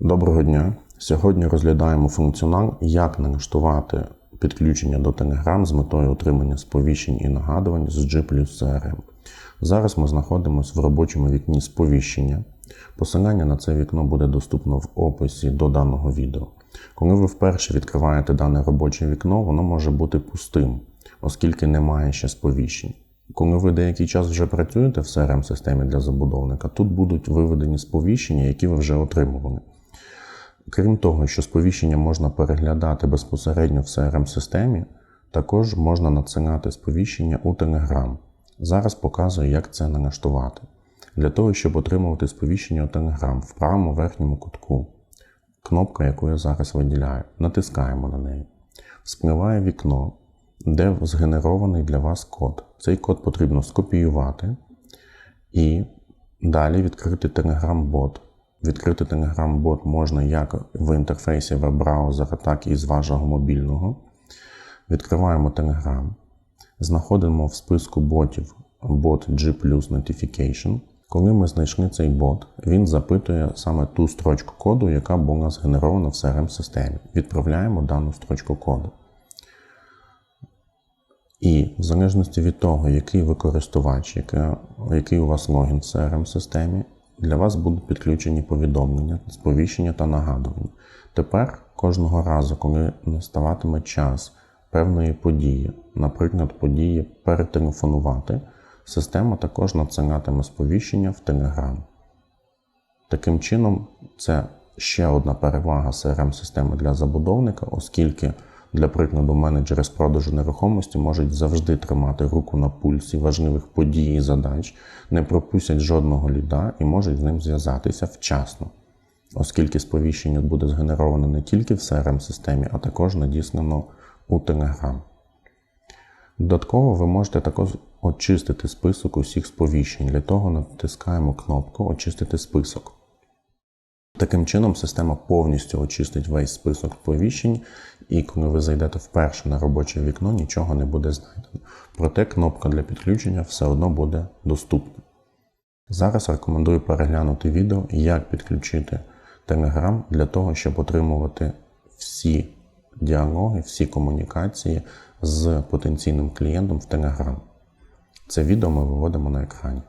Доброго дня! Сьогодні розглядаємо функціонал, як налаштувати підключення до Telegram з метою отримання сповіщень і нагадувань з G CRM. Зараз ми знаходимося в робочому вікні сповіщення. Посилання на це вікно буде доступно в описі до даного відео. Коли ви вперше відкриваєте дане робоче вікно, воно може бути пустим, оскільки немає ще сповіщень. Коли ви деякий час вже працюєте в CRM-системі для забудовника, тут будуть виведені сповіщення, які ви вже отримували. Крім того, що сповіщення можна переглядати безпосередньо в CRM-системі, також можна надсилати сповіщення у Telegram. Зараз показую, як це налаштувати. Для того, щоб отримувати сповіщення у Telegram, в правому верхньому кутку кнопка, яку я зараз виділяю, натискаємо на неї. Спливає вікно, де згенерований для вас код. Цей код потрібно скопіювати і далі відкрити Telegram-бот. Відкрити Telegram-бот можна як в інтерфейсі веб-браузера, так і з вашого мобільного. Відкриваємо Telegram. Знаходимо в списку ботів бот G Notification. Коли ми знайшли цей бот, він запитує саме ту строчку коду, яка була згенерована в CRM-системі. Відправляємо дану строчку коду. І в залежності від того, який ви користувач, який у вас логін в CRM-системі, для вас будуть підключені повідомлення, сповіщення та нагадування. Тепер кожного разу, коли наставатиме час певної події, наприклад, події перетелефонувати, система також надсилатиме сповіщення в Telegram. Таким чином, це ще одна перевага CRM-системи для забудовника, оскільки, для прикладу, менеджери з продажу нерухомості можуть завжди тримати руку на пульсі важливих подій і задач, не пропустять жодного ліда і можуть з ним зв'язатися вчасно, оскільки сповіщення буде згенеровано не тільки в CRM-системі, а також надіслано у Telegram. Додатково ви можете також очистити список усіх сповіщень. Для того натискаємо кнопку Очистити список. Таким чином, система повністю очистить весь список сповіщень, і коли ви зайдете вперше на робоче вікно, нічого не буде знайдено. Проте кнопка для підключення все одно буде доступна. Зараз рекомендую переглянути відео, як підключити Telegram для того, щоб отримувати всі діалоги, всі комунікації з потенційним клієнтом в Telegram. Це відео ми виводимо на екрані.